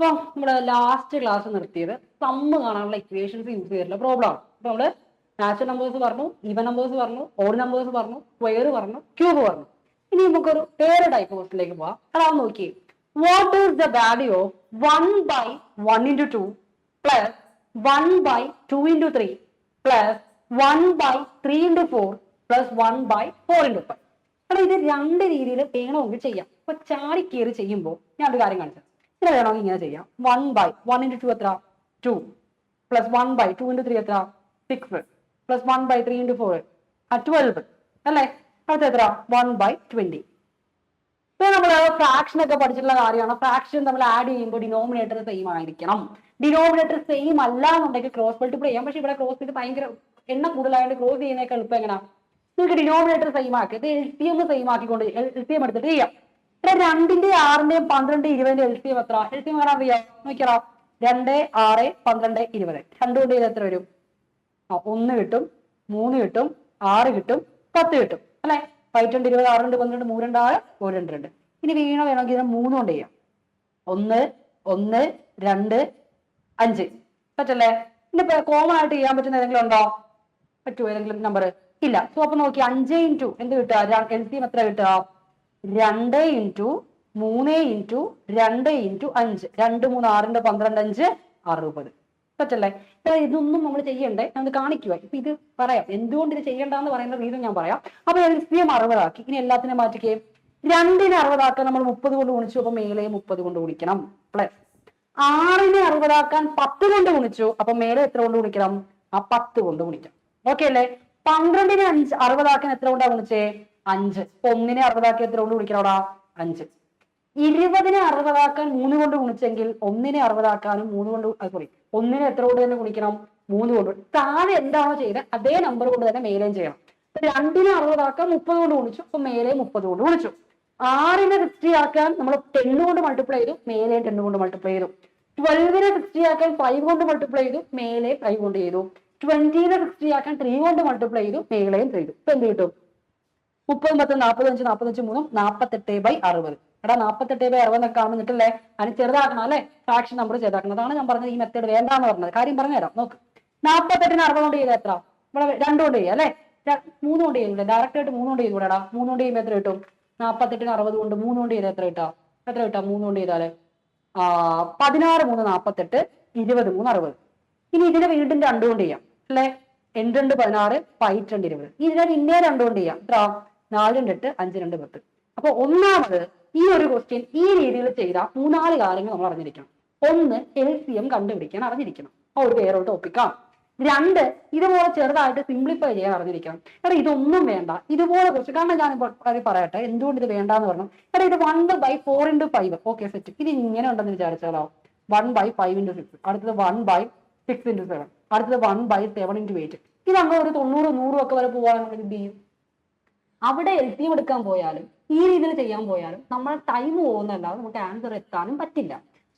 അപ്പൊ നമ്മുടെ last class നിർത്തിയത് സമ്മ് കാണാനുള്ള ഇക്വേഷൻസ് യൂസ് ചെയ്തിട്ടുള്ള പ്രോബ്ലം ആണ്. അപ്പൊ നമ്മൾ നാച്ചുറൽ നമ്പേഴ്സ് പറഞ്ഞു ഈവൻ നമ്പേഴ്സ് പറഞ്ഞു ഓഡ് നമ്പേഴ്സ് പറഞ്ഞു സ്ക്വയർ പറഞ്ഞു ക്യൂബ് പറഞ്ഞു. ഇനി നമുക്കൊരു വേറെ ടൈപ്പ് ക്വസ്റ്റിലേക്ക് പോവാം. അതാ നോക്കി what is the value of one by one into two plus one by two into three plus one by three into four plus one by four into five അപ്പൊ ഇത് രണ്ട് രീതിയിൽ വേണമെങ്കിൽ ചെയ്യാം. അപ്പൊ ചാടി കയറി ചെയ്യുമ്പോൾ ഞാൻ ഒരു കാര്യം കാണിച്ചത് ഇത് വേണമെങ്കിൽ ഇങ്ങനെ ചെയ്യാം. One by one into two എത്ര? Two plus one by two into three എത്ര? Six plus one by three into four ആ ട്വൽവ് അല്ലേ? അടുത്ത എത്ര? വൺ ബൈ ട്വന്റി ഇപ്പൊ നമ്മൾ ഫ്രാക്ഷൻ ഒക്കെ പഠിച്ചിട്ടുള്ള കാര്യമാണ്. ഫ്രാക്ഷൻ നമ്മൾ ആഡ് ചെയ്യുമ്പോൾ ഡിനോമിനേറ്റർ സെയിം ആയിരിക്കണം. ഡിനോമിനേറ്റർ സെയിം അല്ല എന്നുണ്ടെങ്കിൽ ക്രോസ് മൾട്ടിപ്ലൈ ചെയ്യാം. പക്ഷെ ഇവിടെ ക്രോസ് ചെയ്ത് ഭയങ്കര എണ്ണം കൂടുതലായതുകൊണ്ട് ക്രോസ് ചെയ്യുന്നതൊക്കെ എളുപ്പം എങ്ങനെയാണ് നിങ്ങൾക്ക് ഡിനോമിനേറ്റർ സെയിം ആക്കി. ഇത് എൽ സി എം സെയിം ആക്കിക്കൊണ്ട് എൽ സി എം എടുത്തിട്ട് ചെയ്യാം. ഇവിടെ രണ്ടിന്റെ ആറിന്റെയും പന്ത്രണ്ട് ഇരുപതിന്റെ എൽ സി എം എത്ര എൽ സി എം കാണാൻ അറിയാം? നോക്കിയാ രണ്ട് ആറ് പന്ത്രണ്ട് ഇരുപത്. രണ്ടുകൊണ്ട് ഇത് എത്ര വരും? ആ ഒന്ന് കിട്ടും മൂന്ന് കിട്ടും ആറ് കിട്ടും പത്ത് കിട്ടും. അല്ലെ? പതിനെട്ട് ഇരുപത് ആറ് രണ്ട് പന്ത്രണ്ട് മൂന്ന് രണ്ട് ആറ് ഒരു രണ്ട് രണ്ട്. ഇനി വീണോ വേണമെങ്കിൽ ഇതിനെ മൂന്ന് കൊണ്ട് ചെയ്യാം. ഒന്ന് ഒന്ന് രണ്ട് അഞ്ച്. പറ്റല്ലേ? ഇനി കോമൺ ആയിട്ട് ചെയ്യാൻ പറ്റുന്ന ഏതെങ്കിലും ഉണ്ടോ? പറ്റുമോ ഏതെങ്കിലും നമ്പർ ഇല്ല. സോ അപ്പൊ നോക്കി അഞ്ച് ഇന്റു എന്ത് കിട്ടുക? എൽ സി എം എത്ര കിട്ടുക? രണ്ട് ഇന്റു മൂന്ന് ഇന്റു രണ്ട് ഇന്റു അഞ്ച്. രണ്ട് മൂന്ന് ആറിന്റെ പന്ത്രണ്ട് അഞ്ച് അറുപത്. പറ്റല്ലേ? ഇതൊന്നും നമ്മൾ ചെയ്യണ്ടേ? നമുക്ക് കാണിക്കുക ഇപ്പൊ ഇത് പറയാം. എന്തുകൊണ്ട് ഇത് ചെയ്യണ്ടെന്ന് പറയുന്ന രീതി ഞാൻ പറയാം. അപ്പൊ ഞാൻ സി എം അറുപതാക്കി. ഇനി എല്ലാത്തിനും മാറ്റിക്കേ. രണ്ടിനെ അറുപതാക്കാൻ നമ്മൾ മുപ്പത് കൊണ്ട് ഗുണിച്ചു. അപ്പൊ മേലെ മുപ്പത് കൊണ്ട് ഗുണിക്കണം. പ്ലസ് ആറിനെ അറുപതാക്കാൻ പത്ത് കൊണ്ട് ഗുണിച്ചു. അപ്പൊ മേലെ എത്ര കൊണ്ട് ഗുണിക്കണം? ആ പത്ത് കൊണ്ട് ഗുണിക്കണം ഓക്കെ അല്ലേ? പന്ത്രണ്ടിനെ അഞ്ച് അറുപതാക്കാൻ എത്ര കൊണ്ടാ ഗുണിച്ചേ? അഞ്ച്. ഒന്നിനെ അറുപതാക്കി എത്ര കൊണ്ട് ഗുണിക്കണോടാ? അഞ്ച്. ഇരുപതിനെ അറുപതാക്കാൻ മൂന്ന് കൊണ്ട് ഗുണിച്ചെങ്കിൽ ഒന്നിനെ അറുപതാക്കാനും മൂന്ന് കൊണ്ട് സോറി ഒന്നിനെ എത്ര കൊണ്ട് തന്നെ ഗുണിക്കണം? മൂന്ന് കൊണ്ട്. താഴെ എന്താണോ ചെയ്തത് അതേ നമ്പർ കൊണ്ട് തന്നെ മേലേം ചെയ്യണം. രണ്ടിനെ അറുപതാക്കാൻ മുപ്പത് കൊണ്ട് ഗുണിച്ചു അപ്പൊ മേലെ മുപ്പത് കൊണ്ട് ഗുണിച്ചു. ആറിനെ സിക്സ്റ്റി ആക്കാൻ നമ്മൾ ടെന്ന് കൊണ്ട് മൾട്ടിപ്ലൈ ചെയ്തു മേലെ ടെന്ന് കൊണ്ട് മൾട്ടിപ്ലൈ ചെയ്തു. ട്വൽവിനെ സിക്സ്റ്റി ആക്കാൻ ഫൈവ് കൊണ്ട് മൾട്ടിപ്ലൈ ചെയ്തു മേലെ ഫൈവ് കൊണ്ട് ചെയ്തു. ട്വന്റിനെ സിക്സ്റ്റി ആക്കാൻ ത്രീ കൊണ്ട് മൾട്ടിപ്ലൈ ചെയ്തു മേലെയും ചെയ്തു. ഇപ്പൊ എന്ത് കിട്ടും? മുപ്പത് പത്ത് നാൽപ്പത്തഞ്ച് നാൽപ്പത്തഞ്ച് മൂന്നും നാൽപ്പത്തെട്ട് ബൈ അറുപത്. എടാ നാൽപ്പത്തെട്ട് ബൈ അറുപത് എന്നൊക്കെ കാണുമ്പോൾ നിട്ടില്ലേ അതിന് ചെറുതാക്കണം അല്ലെ? ഫ്രാക്ഷൻ നമ്പർ ചെറുതാക്കണം. അതാണ് ഞാൻ പറഞ്ഞത് ഈ മെത്തേഡ് വേണ്ടാന്ന് പറഞ്ഞത്. കാര്യം പറഞ്ഞുതരാം. നോക്ക്. നാൽപ്പത്തെട്ടിന് അറുപത് കൊണ്ട് ചെയ്താൽ എത്ര ഇവിടെ രണ്ടു കൊണ്ട് ചെയ്യാം അല്ലേ? മൂന്ന് കൊണ്ട് ചെയ്യുന്നില്ല ഡയറക്റ്റ് ആയിട്ട് മൂന്ന് കൊണ്ട് ചെയ്തൂടെടാ മൂന്ന് കൊണ്ട് ചെയ്യുമ്പോൾ എത്ര കിട്ടും? നാൽപ്പത്തെട്ടിന് അറുപത് കൊണ്ട് മൂന്ന് കൊണ്ട് ചെയ്താൽ എത്ര കിട്ടാ? എത്ര കിട്ടാ? മൂന്ന് കൊണ്ട് ചെയ്താൽ? പതിനാറ് മൂന്ന് നാൽപ്പത്തെട്ട് ഇരുപത് മൂന്ന് അറുപത്. ഇനി ഇതിനെ വീണ്ടും രണ്ടുകൊണ്ട് ചെയ്യാം. അല്ലെ? എൺ രണ്ട് പതിനാറ്? പൈറ്റ് രണ്ട് ഇരുപത്. ഇതിനെ പിന്നെ രണ്ടുകൊണ്ട് ചെയ്യാം. എത്ര നാല് എട്ട് അഞ്ച് രണ്ട് പത്ത്. അപ്പൊ ഒന്നാമത് ഈ ഒരു ക്വസ്റ്റ്യൻ ഈ രീതിയിൽ ചെയ്ത മൂന്നാൽ കാര്യങ്ങൾ നമ്മൾ അറിഞ്ഞിരിക്കണം. ഒന്ന് എൽ സി എം കണ്ടുപിടിക്കാൻ അറിഞ്ഞിരിക്കണം. ആ ഒരു വേറൊരു ടോപ്പിക്കാണ് രണ്ട് ഇതുപോലെ ചെറുതായിട്ട് സിംപ്ലിഫൈ ചെയ്യാൻ അറിഞ്ഞിരിക്കണം. എടാ ഇതൊന്നും വേണ്ട. ഇതുപോലെ കുറച്ച് കാരണം ഞാൻ അത് പറയട്ടെ എന്തുകൊണ്ട് ഇത് വേണ്ട എന്ന് പറഞ്ഞു. എടാ ഇത് one by four into five okay set ഇത് ഇങ്ങനെ ഉണ്ടെന്ന് വിചാരിച്ചാലോ? One by five into six അടുത്തത് one by six into seven അടുത്തത് one by seven into eight ഇത് അങ്ങനെ ഒരു തൊണ്ണൂറ് നൂറും ഒക്കെ വരെ പോകാനുള്ള എന്ത് ചെയ്യും? അവിടെ എൽ എം എടുക്കാൻ പോയാലും ഈ രീതിയിൽ ചെയ്യാൻ പോയാലും നമ്മൾ ടൈം പോകുന്നല്ലാതെ നമുക്ക് ആൻസർ എത്താനും പറ്റില്ല.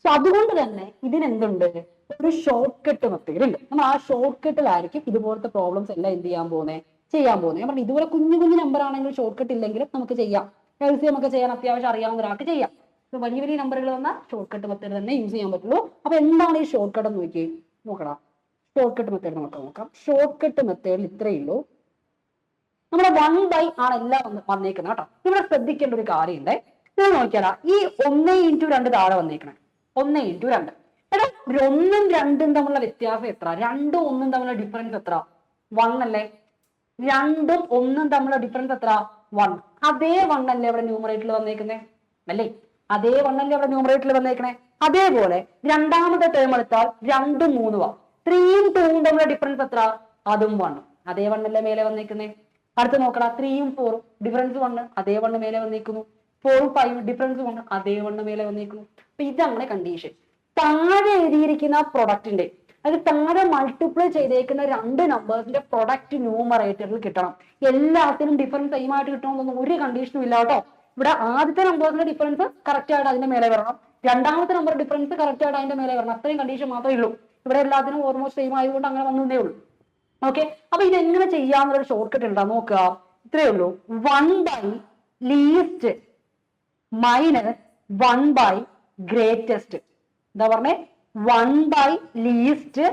സോ അതുകൊണ്ട് തന്നെ ഇതിനെന്തുണ്ട്? ഒരു ഷോർട്ട് കട്ട് മെത്തേഡ് ഉണ്ട് നമ്മൾ ആ ഷോർട്ട് കട്ടിലായിരിക്കും ഇതുപോലത്തെ പ്രോബ്ലംസ് എല്ലാം എന്ത് ചെയ്യാൻ പോകുന്നത് ചെയ്യാൻ പോകുന്നത് ഞാൻ പറഞ്ഞു ഇതുപോലെ കുഞ്ഞു കുഞ്ഞു നമ്പർ ആണെങ്കിൽ ഷോർട്ട് കട്ട് ഇല്ലെങ്കിലും നമുക്ക് ചെയ്യാം. എൽ സി എം ഒക്കെ ചെയ്യാൻ അത്യാവശ്യം അറിയാവുന്ന ഒരാൾക്ക് ചെയ്യാം. വലിയ വലിയ നമ്പറുകൾ വന്നാൽ ഷോർട്ട് കട്ട് മെത്തേഡ് തന്നെ യൂസ് ചെയ്യാൻ പറ്റുള്ളൂ. അപ്പൊ എന്താണ് ഈ ഷോർട്ട് കട്ട് നോക്കി നോക്കണം ഷോർട്ട് കട്ട് മെത്തേഡ് നമുക്ക് നോക്കാം. ഷോർട്ട് കട്ട് മെത്തേഡിൽ ഇത്രയേ ഉള്ളൂ. നമ്മുടെ വൺ ബൈ ആണ് എല്ലാം വന്ന് വന്നേക്കുന്നത് കേട്ടോ. ഇവിടെ ശ്രദ്ധിക്കേണ്ട ഒരു കാര്യമുണ്ട്. നിങ്ങൾ നോക്കിയാലാ ഈ ഒന്ന് ഇന്റു രണ്ട് താഴെ വന്നേക്കണേ ഒന്ന് ഇന്റു രണ്ട്. എടാ ഒന്നും രണ്ടും തമ്മിലുള്ള വ്യത്യാസം എത്ര? രണ്ടും ഒന്നും തമ്മിലുള്ള ഡിഫറൻസ് എത്ര? വൺ അല്ലേ? രണ്ടും ഒന്നും തമ്മിലുള്ള ഡിഫറൻസ് എത്ര? വൺ അതേ വൺ അല്ലേ ഇവിടെ ന്യൂമറേറ്ററിൽ വന്നേക്കുന്നേ? അല്ലേ? അതേ വൺ അല്ലേ ഇവിടെ ന്യൂമറേറ്ററിൽ വന്നേക്കണേ അതേപോലെ രണ്ടാമത്തെ ടേം എടുത്താൽ രണ്ടും മൂന്നുവാ ത്രീയും ടൂവും തമ്മിലുള്ള ഡിഫറൻസ് എത്ര? അതും വൺ അതേ വണ്ണല്ലേ മേലെ വന്നേക്കുന്നേ? അടുത്ത് നോക്കടാ ത്രീയും ഫോറും ഡിഫറൻസ് വണ്ണ് അതേ വണ്ണ് മേലെ വന്നേക്കുന്നു. ഫോറും ഫൈവും ഡിഫറൻസ് വണ്ണ് അതേ വണ്ണ് മേലെ വന്നേക്കുന്നു. അപ്പൊ ഇതാണ് കണ്ടീഷൻ താഴെ എഴുതിയിരിക്കുന്ന പ്രൊഡക്റ്റിന്റെ അത് താഴെ മൾട്ടിപ്ലൈ ചെയ്തേക്കുന്ന രണ്ട് നമ്പേഴ്സിന്റെ പ്രൊഡക്റ്റ് ന്യൂമറേറ്ററിൽ കിട്ടണം. എല്ലാത്തിനും ഡിഫറൻസ് സെയിം ആയിട്ട് കിട്ടണമെന്നൊന്നും ഒരു കണ്ടീഷനും ഇല്ല കേട്ടോ ഇവിടെ ആദ്യത്തെ നമ്പേഴ്സിന്റെ ഡിഫറൻസ് കറക്റ്റ് ആയിട്ട് അതിന്റെ മേലെ വരണം. രണ്ടാമത്തെ നമ്പർ ഡിഫറൻസ് കറക്റ്റ് ആയിട്ട് അതിന്റെ മേലെ വരണം. അത്രയും കണ്ടീഷൻ മാത്രമേ ഉള്ളൂ. ഇവിടെ എല്ലാത്തിനും ഓൾമോസ്റ്റ് സെയിം ആയതുകൊണ്ട് അങ്ങനെ വന്നേ ഉള്ളൂ. ഓക്കെ അപ്പൊ ഇത് എങ്ങനെ ചെയ്യാന്നുള്ളൊരു ഷോർട്ട് കട്ട് ഉണ്ടാ നോക്കുക ഇത്രയേ ഉള്ളൂ. One by least minus one by greatest എന്താ പറഞ്ഞേ? One by least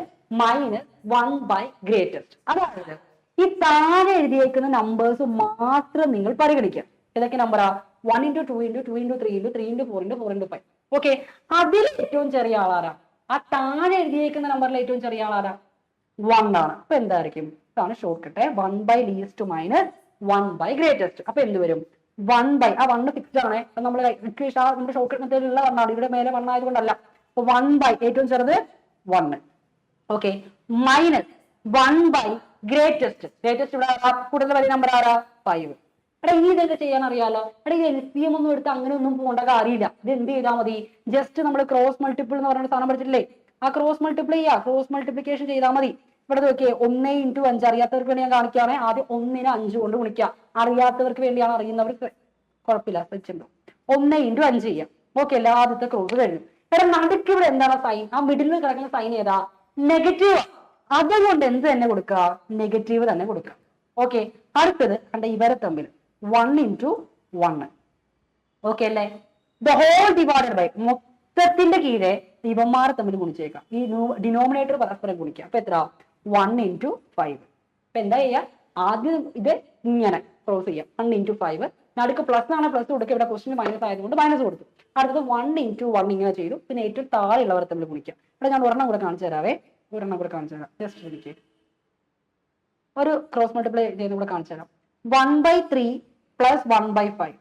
minus one by greatest അതായത് ഈ താഴെ എഴുതിയേക്കുന്ന നമ്പേഴ്സ് മാത്രം നിങ്ങൾ പരിഗണിക്കുക. ഏതൊക്കെ നമ്പറാ one into two into two into three into three into four into four into five okay അതിൽ ഏറ്റവും ചെറിയ ആളാരാ? ആ താഴെ എഴുതിയേക്കുന്ന നമ്പറിൽ ഏറ്റവും ചെറിയ ആളാരാ? വൺ ആണ്. അപ്പൊ എന്തായിരിക്കും? ഇതാണ് shortcut one by least minus one by greatest അപ്പൊ എന്ത് വരും? വൺ ബൈ ആ വണ്ണ് ഫിക്സ്ഡ് ആണ്. നമ്മൾ ഇക്വേഷൻ ആ നമ്മുടെ ഷോർട്ട് കട്ട് മെത്തേഡിലുള്ള വണ്ണാണ് ഇവിടെ മേലെ വൺ ആയതുകൊണ്ടല്ല. അപ്പൊ വൺ ബൈ ഏറ്റവും ചെറുത് one okay minus one by greatest greatest ഇവിടെ? കൂടുതൽ വലിയ നമ്പർ ആരാ? ഫൈവ് എടാ ഇനി ഇതൊക്കെ ചെയ്യാൻ അറിയാലോ? എടാ ഈ എൽ സി എം ഒന്നും എടുത്ത് അങ്ങനെ ഒന്നും പോകേണ്ട കാര്യമില്ല. ഇത് എന്ത് ചെയ്താൽ മതി? ജസ്റ്റ് നമ്മൾ ക്രോസ് മൾട്ടിപ്പിൾ എന്ന് പറയുന്ന സാധനം പഠിച്ചിട്ടില്ലേ? ആ ക്രോസ് മൾട്ടിപ്ലൈ ചെയ്യുക ക്രോസ് മൾട്ടിപ്ലിക്കേഷൻ ചെയ്താൽ മതി. ഇവിടെ നോക്കിയേ ഒന്ന് ഇന്റു അഞ്ച്. അറിയാത്തവർക്ക് വേണ്ടി ഞാൻ കാണിക്കുകയാണെങ്കിൽ ആദ്യം ഒന്നിന് അഞ്ച് കൊണ്ട് ഗുണിക്കുക. അറിയാത്തവർക്ക് വേണ്ടിയാണ് അറിയുന്നവർക്ക് കുഴപ്പമില്ല ശ്രദ്ധിച്ചിട്ടുണ്ടോ ഒന്ന് ഇന്റു അഞ്ച് ചെയ്യാം. ഓക്കെ അല്ല? ആദ്യത്തെ ക്രോസ് കഴിഞ്ഞു. എടാ നടുക്ക് ഇവിടെ എന്താണ് സൈൻ ആ മിഡിലിൽ കിടക്കുന്ന സൈൻ ഏതാ? നെഗറ്റീവ് അതുകൊണ്ട് എന്ത് തന്നെ കൊടുക്കുക? നെഗറ്റീവ് തന്നെ കൊടുക്കുക. ഓക്കെ അടുത്തത് കണ്ട ഇവരെ തമ്മിൽ. വൺ ഇന്റു വണ് ഓക്കെ അല്ലേ? ദ ഹോൾ ഡിവൈഡഡ് ബൈ മൊത്തത്തിന്റെ കീഴെ ഇവന്മാരെ തമ്മിൽ ഗുണിച്ചേക്കാം. ഈ ഡിനോമിനേറ്റർ പരസ്പരം ഗുണിക്കാം അപ്പൊ എത്ര വൺ ഇന്റു ഫൈവ് അപ്പൊ എന്താ ചെയ്യുക ആദ്യം ഇത് ഇങ്ങനെ ക്ലോസ് ചെയ്യാം. വൺ ഇന്റു ഫൈവ് നടുക്ക് പ്ലസ് ആണ്. പ്ലസ് കൊടുക്കുക ഇവിടെ ക്വസ്റ്റിന് മൈനസ് ആയതുകൊണ്ട് മൈനസ് കൊടുത്തു. അടുത്തത് വൺ ഇന്റു വൺ ഇങ്ങനെ ചെയ്തു. പിന്നെ ഏറ്റവും താഴെയുള്ളവർ തമ്മിൽ ഗുണിക്കാം. ഇവിടെ ഞാൻ ഒരെണ്ണം കൂടെ കാണിച്ചു തരാവേ. ഒരെണ്ണം കൂടെ കാണിച്ചു തരാം. ജസ്റ്റ് എനിക്ക് ഒരു ക്രോസ് മൾട്ടിപ്ലൈ ചെയ്യുന്ന കൂടെ കാണിച്ചു തരാം. One by three plus one by five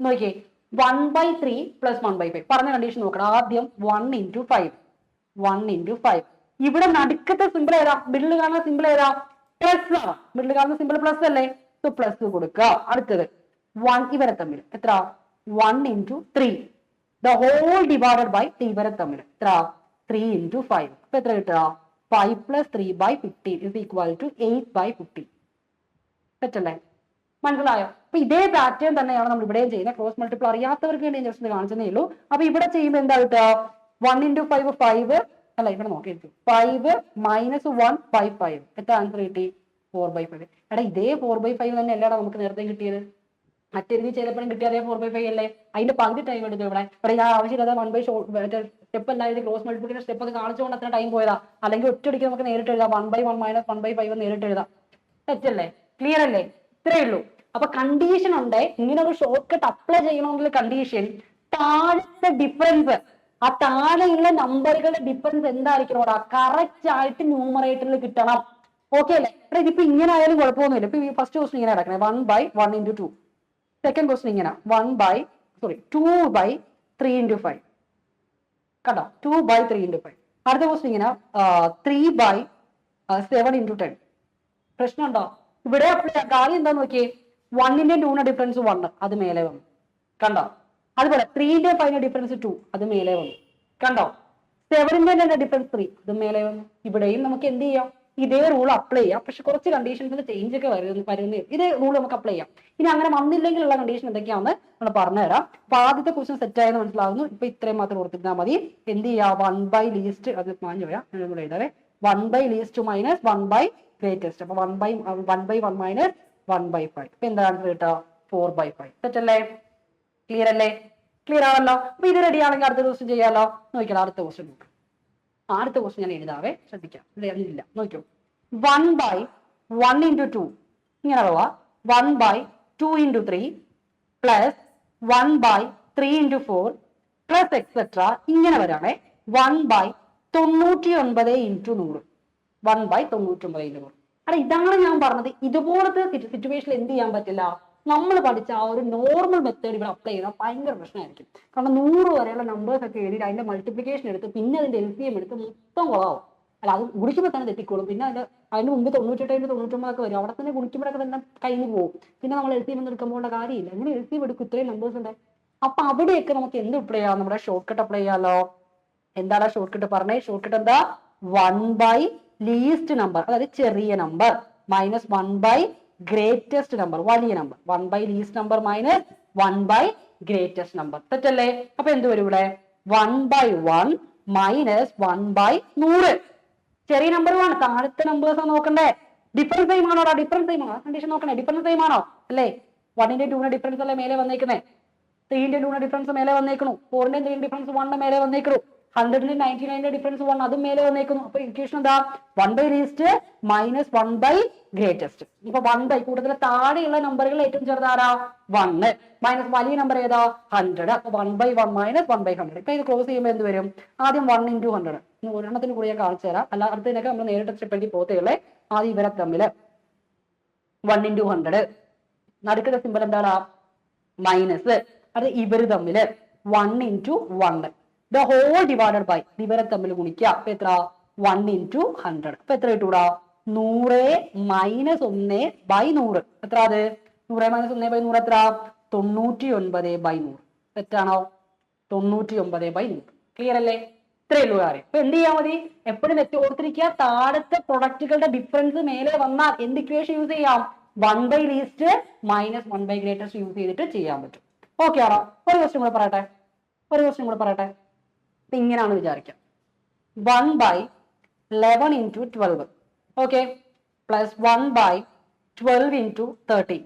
നോക്കിയേ. One by three plus one by five പറഞ്ഞ കണ്ടീഷൻ നോക്കണം. ആദ്യം one into five one into five ഇവിടെ നടുക്കത്തെ സിമ്പിൾ ഏതാ? മിഡിൽ കാണുന്ന സിമ്പിൾ ഏതാ? പ്ലസ് ആണ് മിഡിൽ കാണുന്ന സിമ്പിൾ പ്ലസ് അല്ലേ? സോ പ്ലസ് കൊടുക്കുക. അടുത്തത് വൺ ഇവരെ തമ്മിൽ. എത്ര one into three the whole divided by ഇവരെ തമ്മിൽ. എത്ര ത്രീ ഇന്റു ഫൈവ് അപ്പൊ എത്ര കിട്ടുക? Five plus three by fifteen is equal to eight by fifteen പറ്റല്ലേ മനസ്സിലായോ? അപ്പൊ ഇതേ പാറ്റേൺ തന്നെയാണ് നമ്മൾ ഇവിടെയും ചെയ്യുന്നത്. ക്രോസ് മൾട്ടിപ്പിൾ അറിയാത്തവർക്ക് വേണ്ടി ഞാൻ ജസ്റ്റ് കാണിച്ചതേ ഉള്ളൂ. അപ്പൊ ഇവിടെ ചെയ്യുമ്പോൾ എന്താ കിട്ടുക? വൺ ഇന്റു ഫൈവ് ഫൈവ് അല്ല ഇവിടെ നോക്കി five minus one by five എത്ര ആൻസർ കിട്ടി? ഫോർ ബൈ ഫൈവ് എടാ ഇതേ ഫോർ ബൈ ഫൈവ് തന്നെ അല്ലേടാ നമുക്ക് നേരത്തെ കിട്ടിയത്? മറ്റെഴുതി ചെയ്തപ്പോഴും കിട്ടിയ അതേ ഫോർ ബൈ ഫൈവ് അല്ലേ? അതിന്റെ പകുതി ടൈം എടുത്തു ഇവിടെ. ഇവിടെ ഞാൻ ആവശ്യമില്ലാതെ വൺ ബൈ സ്റ്റെപ്പ് അല്ലാതെ ക്രോസ് മൾട്ടിപ്ലിക്കേഷൻ സ്റ്റെപ്പ് ഒക്കെ കാണിച്ചുകൊണ്ട് അത്ര ടൈം പോയതാ. അല്ലെങ്കിൽ ഒറ്റയടിക്ക് നമുക്ക് നേരിട്ട് എഴുതാം. One by one minus one by five നേരിട്ട് എഴുതാം. തെറ്റല്ലേ? ക്ലിയർ അല്ലേ? ഇത്രയേ ഉള്ളൂ. അപ്പൊ കണ്ടീഷൻ ഉണ്ട്. ഇങ്ങനെ ഒരു ഷോർട്ട് കട്ട് അപ്ലൈ ചെയ്യണമെങ്കിൽ കണ്ടീഷൻ താഴത്തെ ഡിഫറൻസ് ആ താഴെയുള്ള നമ്പറുകളുടെ ഡിഫറൻസ് എന്തായിരിക്കണം കറക്റ്റ് ആയിട്ട് ന്യൂമറേറ്ററിൽ കിട്ടണം. ഓക്കെ അല്ലേ? എടാ ഇതിപ്പോ ഇങ്ങനെ ആയാലും കുഴപ്പമൊന്നുമില്ല. ഇപ്പൊ ഫസ്റ്റ് ക്വസ്റ്റൻ ഇങ്ങനെ അടക്കണേ one by one into two second question ഇങ്ങനെ. One by sorry two by three into five കണ്ടോ? Two by three into five അടുത്ത ക്വസ്റ്റൻ ഇങ്ങനെ three by seven into ten പ്രശ്നമുണ്ടോ? ഇവിടെ അപ്ലൈ കാര്യം എന്താന്ന് നോക്കിയേ. വണ്ണിന്റെ ടൂണ ഡിഫറൻസ് വണ്ണ് അത് മേലെ വന്നു. കണ്ടോ? അതുപോലെ ത്രീന്റെ പൈന ഡിഫറൻസ് ടു അത് മേലെ വന്നു. കണ്ടോ? സെവനിന്റെ ഡിഫറൻസ് ത്രീ അത് മേലെ വന്നു. ഇവിടെയും നമുക്ക് എന്ത് ചെയ്യാം? ഇതേ റൂൾ അപ്ലൈ ചെയ്യാം. പക്ഷെ കുറച്ച് കണ്ടീഷൻസിൽ ചേഞ്ച് ഒക്കെ വരുന്നു വരുന്നേ ഇതേ റൂൾ നമുക്ക് അപ്ലൈ ചെയ്യാം. ഇനി അങ്ങനെ വന്നില്ലെങ്കിലുള്ള കണ്ടീഷൻ എന്തൊക്കെയാണെന്ന് നമ്മൾ പറഞ്ഞുതരാം. അപ്പൊ ആദ്യത്തെ ക്വസ്റ്റൻ സെറ്റ് ആയെന്ന് മനസ്സിലാകുന്നു ഇപ്പൊ ഇത്രയും മാത്രം ഓർത്തിരുന്നാൽ മതി. എന്ത് ചെയ്യാം? വൺ ബൈ ലീസ്റ്റ് അത് മാഞ്ഞു പോയാ. ഇവിടെ എഴുതാവേ. One by least minus one by greatest അപ്പൊ one by one by one minus one by five ഇപ്പൊ എന്താണ് കേട്ടോ ഫോർ ബൈ ഫൈവ് സെറ്റ് അല്ലേ? ക്ലിയർ അല്ലേ? ക്ലിയർ ആണല്ലോ? അപ്പൊ ഇത് റെഡി ആണെങ്കിൽ അടുത്ത ദിവസം ചെയ്യാലോ. നോക്കിയാലോ അടുത്ത ക്വസ്റ്റൻ നോക്കും അടുത്ത ക്വസ്റ്റൻ ഞാൻ എഴുതാവേ. ശ്രദ്ധിക്കാം. എഴുതില്ല നോക്കൂ one by one into two ഇങ്ങനെ പോവാ. One by two into three plus one by three into four plus etcetera ഇങ്ങനെ വരാണേ. വൺ ബൈ തൊണ്ണൂറ്റി ഒൻപത് ഇന്റു നൂറ്. വൺ ബൈ തൊണ്ണൂറ്റി ഒൻപത് ഇന്റു നൂറ്. അല്ല ഇതാണ് ഞാൻ പറഞ്ഞത്. ഇതുപോലത്തെ സിറ്റുവേഷനിൽ എന്ത് ചെയ്യാൻ പറ്റില്ല? നമ്മൾ പഠിച്ച ആ ഒരു നോർമൽ മെത്തേഡ് ഇവിടെ അപ്ലൈ ചെയ്താൽ ഭയങ്കര പ്രശ്നമായിരിക്കും. കാരണം നൂറ് വരെയുള്ള നമ്പേഴ്സ് ഒക്കെ എഴുതി അതിന്റെ മൾട്ടിപ്ലിക്കേഷൻ എടുത്ത് പിന്നെ അതിന്റെ എൽ സി എം എടുത്ത് മൊത്തം കുളമാവും അല്ല അത് ഗുണിക്കുമ്പോൾ തന്നെ തെറ്റിക്കോളും. പിന്നെ അതിന്റെ അതിന് മുമ്പ് തൊണ്ണൂറ്റെട്ട് തൊണ്ണൂറ്റൊമ്പതൊക്കെ വരും. അവിടെ തന്നെ ഗുണിക്കുമ്പോഴൊക്കെ തന്നെ കഴിഞ്ഞു പോകും. പിന്നെ നമ്മൾ എൽ സി എം എടുക്കുമ്പോൾ കാര്യമില്ല. ഇങ്ങനെ എൽ സി എം എടുക്കും? ഇത്രയും നമ്പേഴ്സ് ഉണ്ട്. അപ്പൊ അവിടെയൊക്കെ നമുക്ക് എന്ത് അപ്ലൈ ചെയ്യാം? നമ്മുടെ ഷോർട്ട് കട്ട് അപ്ലൈ ചെയ്യാലോ? എന്താണ് ഷോർട്ട് കട്ട് പറഞ്ഞത് ഷോർട്ട് കട്ട് എന്താ? വൺ ബൈ ലീസ്റ്റ് നമ്പർ അതായത് ചെറിയ number minus one by greatest number വലിയ number one by least number minus one by greatest number തെറ്റല്ലേ? അപ്പൊ എന്ത് വരും ഇവിടെ? One by one minus one by നൂറ്. ചെറിയ നമ്പർ ആണ് താഴത്തെ നമ്പേഴ്സ് നോക്കണ്ടേ. ഡിഫറൻസ് സെയിം ആണോ ഡിഫറൻസ് സെയിം ആണോ? കണ്ടീഷൻ നോക്കണേ. ഡിഫറൻസ് സെയിം ആണോ? അല്ലേ? വണ്ണിന്റെ ടൂന്റെ ഡിഫറൻസ് അല്ലേ മേലെ വന്നേക്കുന്നേ? ത്രീന്റെ ടൂന്റെ ഡിഫറൻസ് മേലെ വന്നേക്കണു. ഫോറിന്റെ ത്രീ ഡിഫറൻസ് വണ്ണ് മേലെ വന്നേക്കണു. ഹൺഡ്രഡിന്റെ നയന്റി നയന്റെ ഡിഫറൻസ് വൺ അതും മേലെ വന്നേക്കുന്നു. അപ്പൊ ഇക്വേഷൻ എന്താ? One by least minus one by greatest ഇപ്പൊ വൺ ബൈ കൂടുതൽ താഴെയുള്ള നമ്പറുകൾ ഏറ്റവും ചെറുതാരാ വണ്ണ് മൈനസ് വലിയ നമ്പർ ഏതാ? ഹൺഡ്രഡ് അപ്പൊ one by one minus one by hundred ഇപ്പൊ ഇത് ക്ലോസ് ചെയ്യുമ്പോൾ എന്ത് വരും? ആദ്യം വൺ ഇന്റു ഹൺഡ്രഡ് ഒരെണ്ണത്തിന് കൂടി ഞാൻ കാണിച്ചു തരാം. അല്ല അടുത്തതിനൊക്കെ നമ്മൾ നേരിട്ട് സ്റ്റെപ്പിലേക്ക് പോത്തേയുള്ളേ ആദ്യം ഇവരെ തമ്മിൽ വൺ ഇന്റു ഹൺഡ്രഡ് നടുക്കുന്ന സിമ്പിൾ എന്താണ് മൈനസ് അത് ഇവർ തമ്മിൽ one into one the whole divided by ഇവരെ തമ്മിൽ ഗുണിക്കുക. അപ്പൊ എത്ര വൺ ഇന്റു ഹൺഡ്രഡ് അപ്പൊ എത്ര കിട്ടൂടാ? നൂറ് മൈനസ് ഒന്ന് ബൈ നൂറ്. എത്ര അത്? നൂറ് മൈനസ് ഒന്ന് ബൈ നൂറ് എത്ര തൊണ്ണൂറ്റി ഒൻപത് ബൈ നൂറ്. തെറ്റാണോ തൊണ്ണൂറ്റി ഒമ്പത് ബൈ നൂറ്. ക്ലിയർ അല്ലേ? ഇത്രയേ ഉള്ളൂ കാര്യം. അപ്പൊ എന്ത് ചെയ്യാൻ മതി? എപ്പോഴും വെച്ച് ഓർത്തിരിക്കുക. താഴത്തെ പ്രൊഡക്റ്റുകളുടെ ഡിഫറൻസ് മേലെ വന്നാൽ എന്ത് ഇക്വേഷൻ യൂസ് ചെയ്യാം? One by least minus one by greatest use ചെയ്തിട്ട് ചെയ്യാൻ പറ്റും. ഓക്കെ ആണോ? ഒരു ക്വസ്റ്റ്യൻ കൂടെ പറയട്ടെ. ഒരു ക്വസ്റ്റ്യൻ കൂടെ പറയട്ടെ. ഇപ്പൊ ഇങ്ങനെയാണ് വിചാരിക്കാം one by eleven into twelve okay plus one by twelve into thirteen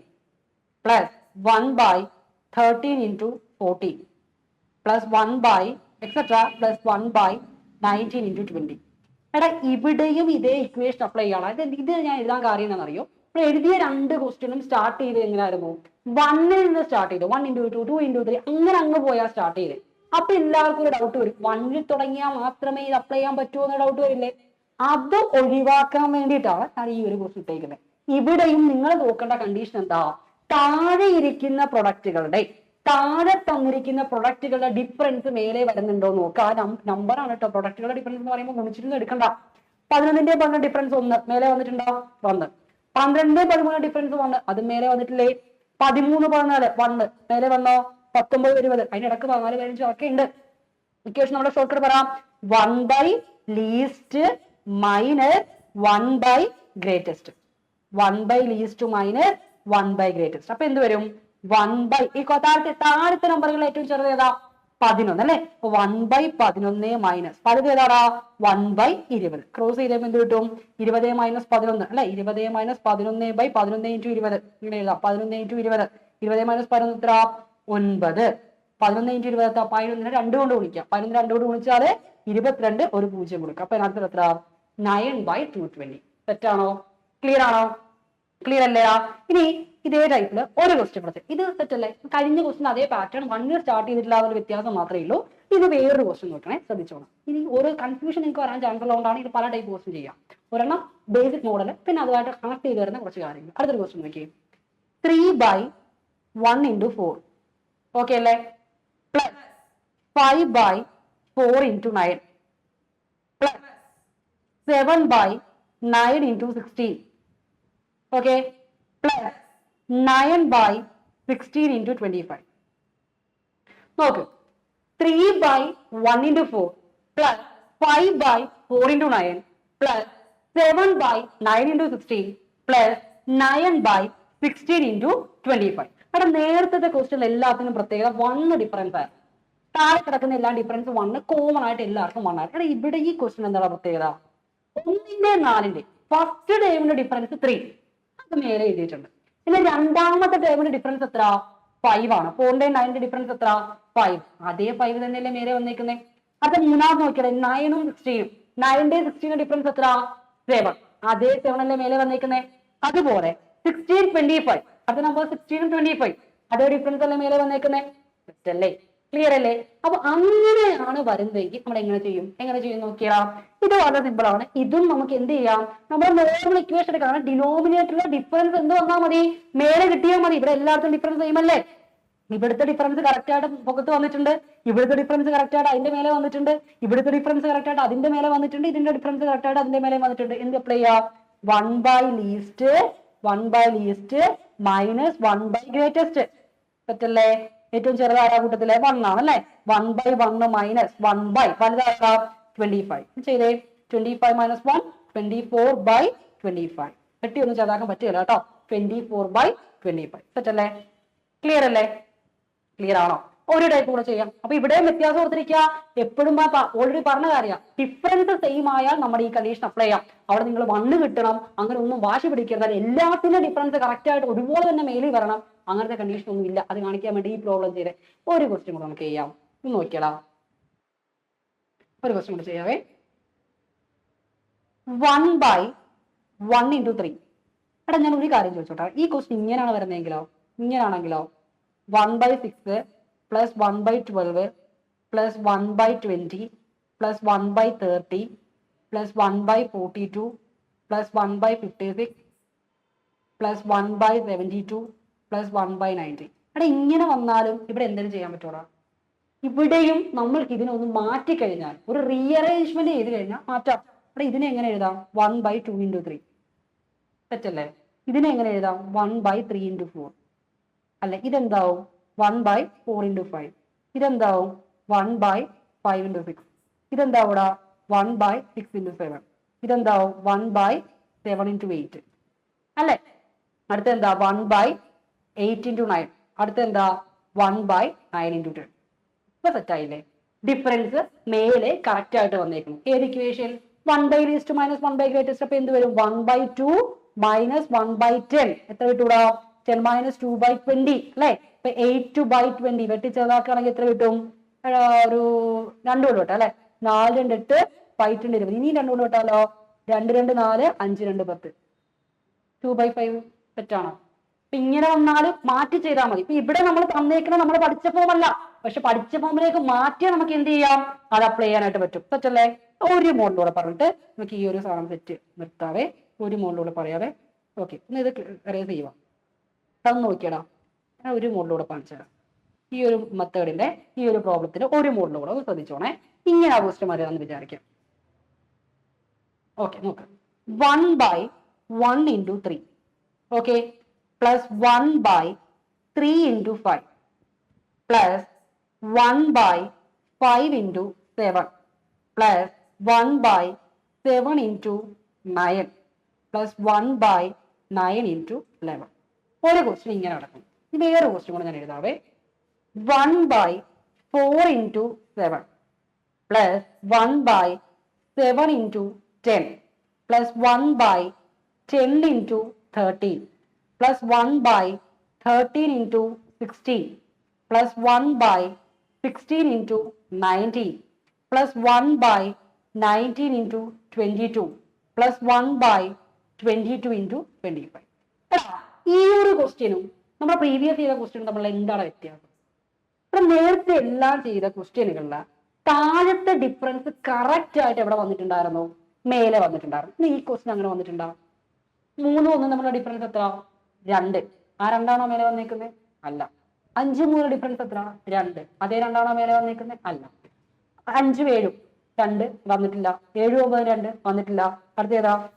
plus one by thirteen into fourteen plus one by etcetera plus one by nineteen into twenty എടാ ഇവിടെയും ഇതേ ഇക്വേഷൻ അപ്ലൈ ചെയ്യണം. ഇത് ഇത് ഞാൻ എഴുതാൻ കാര്യം എന്നറിയോ ഇവിടെ എഴുതിയ രണ്ട് ക്വസ്റ്റ്യനും സ്റ്റാർട്ട് ചെയ്ത് എങ്ങനെയായിരുന്നു? വണ്ണിൽ നിന്ന് സ്റ്റാർട്ട് ചെയ്തു. One into two two into three അങ്ങനെ അങ്ങ് പോയാൽ സ്റ്റാർട്ട് ചെയ്ത്. അപ്പൊ എല്ലാവർക്കും ഒരു ഡൗട്ട് വരും. വണ്ണിൽ തുടങ്ങിയാൽ മാത്രമേ ഇത് അപ്ലൈ ചെയ്യാൻ പറ്റുമോ എന്ന ഡൗട്ട് വരില്ലേ? അത് ഒഴിവാക്കാൻ വേണ്ടിയിട്ടാണ് ഞാൻ ഈ ഒരു കോഴ്സ് ഇട്ടേക്കുന്നത് ഇവിടെയും നിങ്ങൾ നോക്കേണ്ട കണ്ടീഷൻ എന്താ? താഴെ ഇരിക്കുന്ന പ്രൊഡക്റ്റുകളുടെ താഴെ തന്നിരിക്കുന്ന പ്രൊഡക്റ്റുകളുടെ ഡിഫറൻസ് മേലെ വരുന്നുണ്ടോ നോക്കുക. ആ നമ്പർ ആണ് കേട്ടോ പ്രൊഡക്റ്റുകളുടെ ഡിഫറൻസ് എന്ന് പറയുമ്പോൾ ഗുണിച്ചിട്ടൊന്നും എടുക്കണ്ട. പതിനൊന്നിന്റെ പന്ത്രണ്ട് ഡിഫറൻസ് ഒന്ന്. മേലെ വന്നിട്ടുണ്ടോ? വന്ന്. പന്ത്രണ്ട് പതിമൂന്ന് ഡിഫറൻസ് വന്ന് അത് മേലെ വന്നിട്ടില്ലേ? പതിമൂന്ന് പതിനാല്. വന്ന്. മേലെ വന്നോ? പത്തൊമ്പത് ഇരുപത്. അതിനിടക്ക് പതിനാല് പതിനഞ്ച് ഒക്കെ ഉണ്ട്. ഇക്വേഷൻ നമ്മുടെ ഷോർട്ട് പറയാം one by least minus one by greatest one by least minus one by greatest അപ്പൊ എന്ത് വരും? വൺ ബൈ ഈ കൊത്താഴത്തെ താഴത്തെ താഴത്തെ നമ്പറുകൾ ഏറ്റവും ചെറുത് ഏതാ? പതിനൊന്ന് അല്ലെ? അപ്പൊ വൺ ബൈ പതിനൊന്ന് മൈനസ് പകുതി ഏതാടാ? വൺ ബൈ ഇരുപത്. ക്രോസ് ചെയ്തപ്പോൾ എന്ത് കിട്ടും? ഇരുപത് മൈനസ് പതിനൊന്ന് അല്ലെ? ഇരുപത് മൈനസ് പതിനൊന്ന് ബൈ പതിനൊന്ന് ഇന്റു ഇരുപത്. ഇങ്ങനെ എഴുതാം. പതിനൊന്ന് ഇന്റു ഇരുപത്. ഇരുപത് മൈനസ് പതിനൊന്ന് എത്ര ഒൻപത്. പതിനൊന്ന് ഇന്റു ഇരുപത്. പതിനൊന്നിന് രണ്ട് കൊണ്ട് ഗുണിക്കാം. പതിനൊന്ന് രണ്ട് കൊണ്ട് ഗുണിച്ചാൽ ഇരുപത്തിരണ്ട് ഒരു പൂജ്യം കൊടുക്കുക. അപ്പൊ അതിനകത്ത് എത്ര നയൻ ബൈ ടു ട്വന്റി തെറ്റാണോ? ക്ലിയർ ആണോ? ക്ലിയർ അല്ലേ? ഇനി ഇതേ ടൈപ്പിൽ ഒരു ക്വസ്റ്റ്യൻ കൂടെ ഇത് തെറ്റല്ലേ? കഴിഞ്ഞ ക്വസ്റ്റ്യൻ അതേ പാറ്റേൺ വൺ ഇയർ സ്റ്റാർട്ട് ചെയ്തിട്ടില്ല എന്നൊരു വ്യത്യാസം മാത്രമേ ഉള്ളൂ. ഇത് വേറൊരു ക്വസ്റ്റ്യൻ നോക്കണേ. ശ്രദ്ധിച്ചോണം. ഇനി ഒരു കൺഫ്യൂഷൻ നിങ്ങൾക്ക് വരാൻ ചാൻസ് ഉള്ളതുകൊണ്ടാണ് ഇത് പല ടൈപ്പ് ക്വസ്റ്റ്യൻ ചെയ്യാം. ഒരെണ്ണം ബേസിക് മോഡൽ പിന്നെ അതുമായിട്ട് കണക്ട് ചെയ്ത് വരുന്ന കുറച്ച് കാര്യങ്ങൾ. അടുത്തൊരു ക്വസ്റ്റ്യൻ നോക്കിയേ. Three by one into four okay അല്ലേ plus five by four into nine plus seven by nine into sixteen okay plus nine by sixteen into twenty five നോക്ക് three by one into four plus five by four into nine plus seven by nine into sixteen plus nine by sixteen into twenty five അവിടെ നേരത്തെ question എല്ലാത്തിനും പ്രത്യേകത one difference ആണ് താഴെ കിടക്കുന്ന എല്ലാ difference one common ആയിട്ട് എല്ലാവർക്കും വണ്ണായിരുന്നു എടാ ഇവിടെ ഈ ക്വസ്റ്റ്യൻ എന്താണ് പ്രത്യേകത? ഒന്നിന്റെ നാലിന്റെ ഫസ്റ്റ് ടേമിന്റെ ഡിഫറൻസ് ത്രീ അത് മേലെ എഴുതിയിട്ടുണ്ട്. പിന്നെ രണ്ടാമത്തെ ടേമിന്റെ ഡിഫറൻസ് എത്ര ഫൈവ് ആണ്. ഫോറിന്റെ നയന്റെ ഡിഫറൻസ് എത്ര ഫൈവ് അതേ ഫൈവ് തന്നെയല്ലേ മേലെ വന്നേക്കുന്നത് അപ്പൊ മൂന്നാമത് നോക്കിയാലേ നയനും സിക്സ്റ്റീനും നയന്റെ സിക്സ്റ്റീനും ഡിഫറൻസ് എത്ര സെവൻ അതേ സെവൻ അല്ലേ മേലെ വന്നേക്കുന്നത് അതുപോലെ സിക്സ്റ്റീൻ ട്വന്റി ഫൈവ് അത് നമ്പർ സിക്സ്റ്റീനും ട്വന്റി ഫൈവ് അതേ ഡിഫറൻസ് അല്ലേ മേലെ വന്നേക്കുന്നത് അല്ലേ? ക്ലിയർ അല്ലേ? അപ്പൊ അങ്ങനെയാണ് വരുന്നതെങ്കിൽ നമ്മൾ എങ്ങനെ ചെയ്യും? എങ്ങനെ ചെയ്യും നോക്കിയാ? ഇത് വളരെ സിമ്പിൾ ആണ്. ഇതും നമുക്ക് എന്ത് ചെയ്യാം? നമ്മുടെ നോർമൽ ഇക്വേഷൻ എടുക്കണം ഡിനോമിനേറ്ററിലെ ഡിഫറൻസ് എന്ത് വന്നാൽ മതി? മേലെ കിട്ടിയാൽ മതി. ഇവിടെ എല്ലായിടത്തും ഡിഫറൻസ് ചെയ്യുമല്ലേ ഇവിടുത്തെ ഡിഫറൻസ് കറക്റ്റ് ആയിട്ട് പുറത്ത് വന്നിട്ടുണ്ട്. ഇവിടുത്തെ ഡിഫറൻസ് കറക്റ്റ് ആയിട്ട് അതിന്റെ മേലെ വന്നിട്ടുണ്ട്. ഇവിടുത്തെ ഡിഫറൻസ് കറക്റ്റ് ആയിട്ട് അതിന്റെ മേലെ വന്നിട്ടുണ്ട്. ഇതിന്റെ ഡിഫറൻസ് കറക്റ്റ് ആയിട്ട് അതിന്റെ മേലെ വന്നിട്ടുണ്ട്. എന്ത് അപ്ലൈ ചെയ്യാം? One by least one by least minus one by greatest പറ്റല്ലേ? ഏറ്റവും ചെറുതായ കൂട്ടത്തിലെ? വൺ ആണ് അല്ലെ one by one minus one by വലുതാക്കാം twenty five ചെയ്തേ? Twenty five minus one twenty four by twenty five വെട്ടി ഒന്നും ചെറുതാക്കാൻ പറ്റില്ല കേട്ടോ. Twenty four by twenty five സെറ്റല്ലേ ക്ലിയർ അല്ലേ? ക്ലിയർ ആണോ? ഒരു ടൈപ്പ് കൂടെ ചെയ്യാം. അപ്പൊ ഇവിടെ വ്യത്യാസം ഓർത്തിരിക്കുക. എപ്പോഴും ഓൾറെഡി പറഞ്ഞ കാര്യം. ഡിഫറൻസ് സെയിം ആയാൽ നമ്മുടെ ഈ കണ്ടീഷൻ അപ്ലൈ ചെയ്യാം. അവിടെ നിങ്ങൾ വണ്ണ് കിട്ടണം. അങ്ങനെ ഒന്നും വാശി പിടിക്കരുത്. എല്ലാത്തിന്റെ ഡിഫറൻസ് കറക്റ്റ് ആയിട്ട് ഒരുപോലെ തന്നെ മേലിൽ വരണം. അങ്ങനത്തെ കണ്ടീഷൻ ഒന്നും ഇല്ല. അത് കാണിക്കാൻ വേണ്ടി ഈ പ്രോബ്ലം ചെയ്ത്. ഒരു ക്വസ്റ്റ്യൻ കൂടെ നമുക്ക് ചെയ്യാം. ഒന്ന് നോക്കിയടാ. ഒരു ക്വസ്റ്റ്യൻ കൂടെ ചെയ്യാവേ. One by one into three എടാ ഞാൻ ഒരു കാര്യം ചോദിച്ചോട്ടെ. ഈ ക്വസ്റ്റ്യൻ ഇങ്ങനെയാണ് വരുന്നതെങ്കിലോ? ഇങ്ങനെയാണെങ്കിലോ one by six plus one by twelve plus one by twenty plus one by thirty plus one by forty two plus one by fifty six plus one by seventy two plus one by ninety അവിടെ ഇങ്ങനെ വന്നാലും ഇവിടെ എന്തെങ്കിലും ചെയ്യാൻ പറ്റൂടാ ഇവിടെയും നമ്മൾക്ക് ഇതിനൊന്ന് മാറ്റിക്കഴിഞ്ഞാൽ ഒരു റീഅറേഞ്ച്മെന്റ് ചെയ്ത് കഴിഞ്ഞാൽ മാറ്റാം. അവിടെ ഇതിനെ എങ്ങനെ എഴുതാം? One by two into three തെറ്റല്ലേ? ഇതിനെ എങ്ങനെ എഴുതാം? One by three into four അല്ലെ ഇതെന്താവും? One by four into five ഇതെന്താവും one by five into six ഇതെന്താവൂടാ one by six into seven ഇതെന്താവും one by seven into eight അല്ലേ അടുത്ത എന്താ one by eight into nine അടുത്ത എന്താ one by nine into ten ഇപ്പൊ സെറ്റായില്ലേ difference മേലെ correct ആയിട്ട് വന്നേക്കുന്നു ഏത് equation one by least minus one by greatest അപ്പൊ എന്ത് വരും one by two minus one by ten എത്ര കിട്ടൂടാ ten minus two by twenty അല്ലെ? ഇപ്പൊ എയ്റ്റ് ബൈ ട്വന്റി വെട്ടി ചെറുതാക്കുകയാണെങ്കിൽ എത്ര കിട്ടും? ഒരു രണ്ട് കൊണ്ട് വിട്ടാ അല്ലെ? നാല് രണ്ട് എട്ട് പൈറ്റുണ്ട് ഇരുപത്. ഇനി രണ്ട് കൊണ്ട് വിട്ടാലോ രണ്ട് രണ്ട് നാല് അഞ്ച് രണ്ട് പത്ത്. ടു ബൈ ഫൈവ് തെറ്റാണോ? അപ്പൊ ഇങ്ങനെ വന്നാൽ മാറ്റി ചെയ്താൽ മതി. ഇപ്പൊ ഇവിടെ നമ്മൾ തന്നേക്കുന്നത് നമ്മൾ പഠിച്ച ഫോമല്ല പക്ഷെ പഠിച്ച ഫോമിലേക്ക് മാറ്റിയാൽ നമുക്ക് എന്ത് ചെയ്യാം? അത് അപ്ലൈ ചെയ്യാനായിട്ട് പറ്റും. പറ്റല്ലേ? ഒരു മോഡിലൂടെ പറഞ്ഞിട്ട് നമുക്ക് ഈ ഒരു സാധനം സെറ്റ് നിർത്താവേ. ഒരു മോഡിലൂടെ പറയാവേ. ഓക്കെ ഇന്ന് ഇത് റേസ് ചെയ്യുക. തന്നു നോക്കിയടാ. ഞാൻ ഒരു മുകളിലൂടെ കാണിച്ചു തരാം. ഈ ഒരു മെത്തേഡിന്റെ ഈ ഒരു പ്രോബ്ലത്തിന്റെ ഒരു മുകളിലൂടെ ഒന്ന് ശ്രദ്ധിച്ചോണേ. ഇങ്ങനെ എന്ന് വിചാരിക്കാം. ഓക്കെ നോക്ക്. One by one into three okay plus one by three into five plus one by five into seven plus one by seven into nine plus one by nine into eleven ഒരു question ഇങ്ങനെ നടക്കും. ഇനി വേറെ question കൂടെ ഞാൻ എഴുതാവേ. One by four into seven plus one by seven into ten plus one by ten into thirteen plus one by thirteen into sixteen plus one by sixteen into nineteen plus one by nineteen into twenty two plus one by twenty two into twenty five ഈ ഒരു ക്വസ്റ്റ്യനും നമ്മുടെ previous ചെയ്ത ക്വസ്റ്റ്യനും തമ്മിലുള്ള എന്താണ് വ്യത്യാസം? ഇവിടെ നേരത്തെ എല്ലാം ചെയ്ത ക്വസ്റ്റ്യനുകളിൽ താഴത്തെ ഡിഫറൻസ് കറക്റ്റ് ആയിട്ട് എവിടെ വന്നിട്ടുണ്ടായിരുന്നു? മേലെ വന്നിട്ടുണ്ടായിരുന്നു. ഈ ക്വസ്റ്റ്യൻ അങ്ങനെ വന്നിട്ടുണ്ടോ? മൂന്ന് ഒന്നും നമ്മുടെ ഡിഫറൻസ് എത്ര രണ്ട്. ആ രണ്ടാണോ മേലെ വന്നേക്കുന്നത് അല്ല. അഞ്ച് മൂന്ന് ഡിഫറൻസ് എത്ര രണ്ട്. അതേ രണ്ടാണോ മേലെ വന്നേക്കുന്നത് അല്ല. അഞ്ചും ഏഴും. രണ്ട് വന്നിട്ടില്ല. ഏഴും ഒമ്പതും രണ്ട് വന്നിട്ടില്ല. അടുത്തേതാ?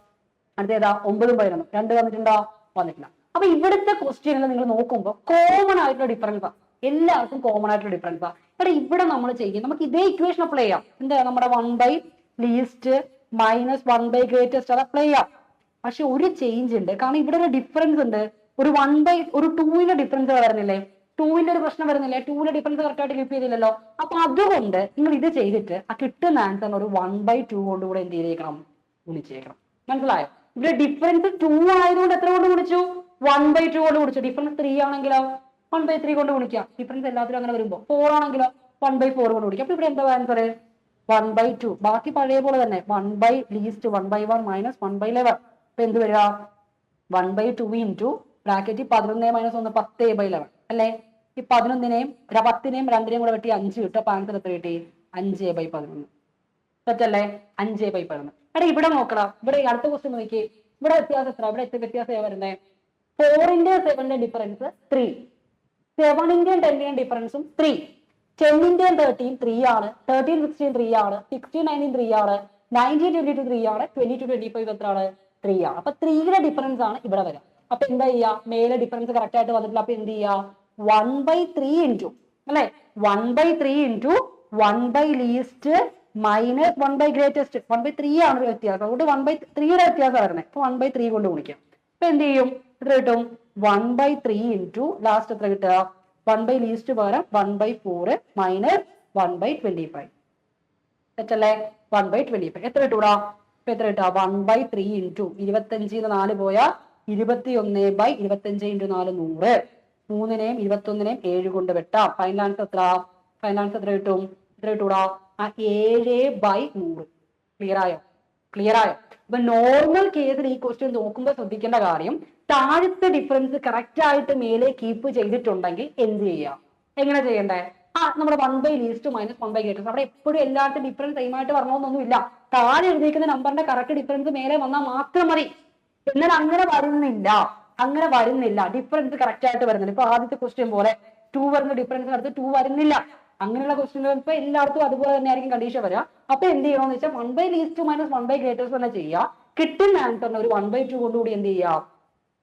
അടുത്തേതാ? ഒമ്പതും പതിനൊന്നും. രണ്ട് വന്നിട്ടുണ്ടോ? വന്നിട്ടില്ല. അപ്പൊ ഇവിടുത്തെ ക്വസ്റ്റ്യനിൽ നിങ്ങൾ നോക്കുമ്പോൾ കോമൺ ആയിട്ടുള്ള ഡിഫറൻസ് എല്ലാവർക്കും കോമൺ ആയിട്ടുള്ള ഡിഫറൻസ് എടാ ഇവിടെ നമ്മൾ ചെയ്യും. നമുക്ക് ഇതേ ഇക്വേഷൻ അപ്ലൈ ചെയ്യാം. എന്താ നമ്മുടെ one by least minus one by greatest അത് അപ്ലൈ ചെയ്യാം. പക്ഷെ ഒരു ചേഞ്ച് ഉണ്ട്. കാരണം ഇവിടെ ഒരു ഡിഫറൻസ് ഉണ്ട്. ഒരു വൺ ബൈ ഒരു ടൂവിന്റെ ഡിഫറൻസ് വരുന്നില്ലേ? ടൂവിന്റെ ഒരു പ്രശ്നം വരുന്നില്ലേ? ടൂവിന്റെ ഡിഫറൻസ് കറക്റ്റ് ആയിട്ട് കീപ്പ് ചെയ്തില്ലല്ലോ. അപ്പൊ അതുകൊണ്ട് നിങ്ങൾ ഇത് ചെയ്തിട്ട് ആ കിട്ടുന്ന ആൻസർ ഒരു വൺ ബൈ ടു കൊണ്ട് കൂടെ എന്ത് ചെയ്തേക്കണം? ഗുണിച്ചേക്കണം. മനസ്സിലായോ? ഇവിടെ ഡിഫറൻസ് ടു ആയതുകൊണ്ട് എത്ര കൊണ്ട് ഗുണിച്ചു? വൺ ബൈ ടു കൊണ്ട് ഗുണിച്ചു. ഡിഫറൻസ് ത്രീ ആണെങ്കിലോ? വൺ ബൈ ത്രീ കൊണ്ട് ഗുണിക്കാം. ഡിഫറൻസ് എല്ലാത്തിലും അങ്ങനെ വരുമ്പോൾ ഫോർ ആണെങ്കിലോ? വൺ ബൈ ഫോർ കൊണ്ട് ഗുണിക്കാം. അപ്പൊ ഇവിടെ എന്താ ആൻസർ വൺ ബൈ ടു ബാക്കി പഴയ പോലെ തന്നെ. One by least one by one minus one by eleven അപ്പൊ എന്ത് വരിക? വൺ ബൈ ടു ഇന്റു ബ്രാക്കറ്റിൽ പതിനൊന്ന് മൈനസ് ഒന്ന് പത്ത് ബൈ ലെവൻ അല്ലേ? ഈ പതിനൊന്നിനെയും പത്തിനെയും രണ്ടിനെയും കൂടെ വെട്ടി അഞ്ച് കിട്ടും. അപ്പൊ ആൻസർ എത്ര കിട്ടി? അഞ്ച് ബൈ പതിനൊന്ന്. തെറ്റല്ലേ? അഞ്ച് ബൈ പതിനൊന്ന്. എടാ ഇവിടെ നോക്കടാ. ഇവിടെ അടുത്ത ക്വസ്റ്റ്യൻ നോക്കി ഇവിടെ വ്യത്യാസം എത്ര ഇവിടെ വ്യത്യാസം വരുന്നത് ഫോറിന്റെ സെവന്റെ ഡിഫറൻസ് ത്രീ സെവനിന്റെയും ടെന്നിന്റെയും ഡിഫറൻസും ത്രീ ടെന്നിന്റെയും തേർട്ടീൻ ത്രീ ആണ് തേർട്ടീൻ സിക്സ്റ്റീൻ ത്രീ ആണ്. സിക്സ്റ്റീൻ നയന്റീൻ ത്രീ ആണ്. നയന്റീൻ ട്വന്റി ടു ത്രീ ആണ് ട്വന്റി ടു ട്വന്റി ഫൈവ് എത്ര ആണ് ത്രീ ആണ്. അപ്പൊ ത്രീയുടെ ഡിഫറൻസ് ആണ് ഇവിടെ വരിക അപ്പൊ എന്താ ചെയ്യാ? മേലെ ഡിഫറൻസ് കറക്റ്റ് ആയിട്ട് വന്നിട്ടില്ല. അപ്പൊ എന്ത് ചെയ്യാ? വൺ ബൈ ത്രീ ഇന്റു അല്ലെ? One by three into one by least minus one by greatest one by three ആണ് ഒരു വ്യത്യാസം. അതുകൊണ്ട് വൺ ബൈ ത്രീയുടെ വ്യത്യാസം വരുന്നത് അപ്പൊ വൺ ബൈ ത്രീ കൊണ്ട് ഗുണിക്കാം. അപ്പൊ എന്ത് ചെയ്യും? എത്ര കിട്ടും? One by three into last എത്ര കിട്ടുക? വൺ ബൈ ലീസ്റ്റ് പകരം one by four minus one by twenty five തെറ്റല്ലേ? വൺ ബൈ ട്വന്റി ഫൈവ് എത്ര കിട്ടൂടാ? ഇപ്പൊ എത്ര കിട്ടുക? വൺ ബൈ ത്രീ ഇന്റു ഇരുപത്തഞ്ചിന്ന് നാല് പോയാൽ ഇരുപത്തി ഒന്ന് ബൈ ഇരുപത്തഞ്ച് ഇന്റു നാല് നൂറ്. മൂന്നിനെയും ഇരുപത്തൊന്നിനെയും ഏഴ് കൊണ്ട് വെട്ടാം. ഫൈനൽ ആൻസർ എത്ര? ഫൈനൽ ആൻസർ എത്ര കിട്ടും? എത്ര കിട്ടൂടാ? ആ ഏഴ് ബൈ നൂറ്. ക്ലിയർ ആയോ? ക്ലിയർ ആയോ? അപ്പൊ നോർമൽ കേസിൽ ഈ ക്വസ്റ്റ്യൻ നോക്കുമ്പോൾ ശ്രദ്ധിക്കേണ്ട കാര്യം താഴത്തെ ഡിഫറൻസ് കറക്റ്റ് ആയിട്ട് മേലെ കീപ്പ് ചെയ്തിട്ടുണ്ടെങ്കിൽ എന്ത് ചെയ്യാം? എങ്ങനെ ചെയ്യണ്ടേ? ആ നമ്മുടെ one by least minus one by greatest അവിടെ എപ്പോഴും എല്ലാവർക്കും ഡിഫറൻസ് സെയിം ആയിട്ട് പറഞ്ഞൊന്നൊന്നുമില്ല താഴെ എഴുതിയിരിക്കുന്ന നമ്പറിന്റെ കറക്റ്റ് ഡിഫറൻസ് മേലെ വന്നാൽ മാത്രം മതി. എന്നാൽ അങ്ങനെ വരുന്നില്ല. അങ്ങനെ വരുന്നില്ല. ഡിഫറൻസ് കറക്റ്റ് ആയിട്ട് വരുന്നില്ല. ഇപ്പൊ ആദ്യത്തെ ക്വസ്റ്റ്യൻ പോലെ ടു വരുന്ന ഡിഫറൻസ് അടുത്ത് ടു വരുന്നില്ല. അങ്ങനെയുള്ള ക്വസ്റ്റ്യൻ ഇപ്പൊ എല്ലായിടത്തും അതുപോലെ തന്നെ ആയിരിക്കും കണ്ടീഷൻ വരിക. അപ്പൊ എന്ത് ചെയ്യണമെന്ന് വെച്ചാൽ one by least minus one by greatest തന്നെ ചെയ്യുക. കിട്ടുന്ന ആൻസറിന് ഒരു വൺ ബൈ ടു കൊണ്ടുകൂടി എന്ത് ചെയ്യാം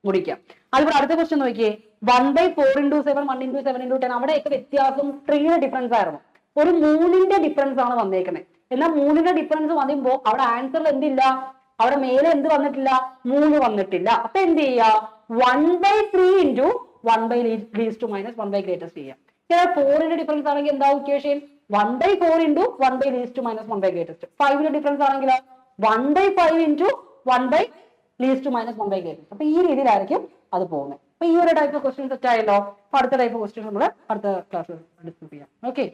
മുടിക്കാം. അതുപോലെ അടുത്ത ക്വസ്റ്റ്യൻ നോക്കിയേ. One by four into seven one into seven into ten അവിടെയൊക്കെ വ്യത്യാസം ത്രീയുടെ ഡിഫറൻസ് ആയിരുന്നു. ഒരു മൂന്നിന്റെ ഡിഫറൻസ് ആണ് വന്നേക്കുന്നത് എന്നാൽ മൂന്നിന്റെ ഡിഫറൻസ് വന്നുമ്പോ അവിടെ ആൻസറിൽ എന്തില്ല? അവിടെ മേലെ എന്ത് വന്നിട്ടില്ല? മൂന്ന് വന്നിട്ടില്ല. അപ്പൊ എന്ത് ചെയ്യാ? One by three into one by least minus one by greatest ചെയ്യാം. ഫോറിന്റെ ഡിഫറൻസ് ആണെങ്കിൽ എന്താ equation one by four into one by least minus one by greatest ഫൈവിന്റെ difference ആണെങ്കിൽ one by five into one by least minus one by K അപ്പൊ ഈ രീതിയിലായിരിക്കും അത് പോകുന്നത്. അപ്പൊ ഈ ഒരു ടൈപ്പ് ക്വസ്റ്റ്യൻ സെറ്റ് ആയല്ലോ അപ്പൊ അടുത്ത ടൈപ്പ് ക്വസ്റ്റ്യൻ നമ്മൾ അടുത്ത ക്ലാസ്സിൽ ഡിസ്കസ് ചെയ്യാം. ഓക്കെ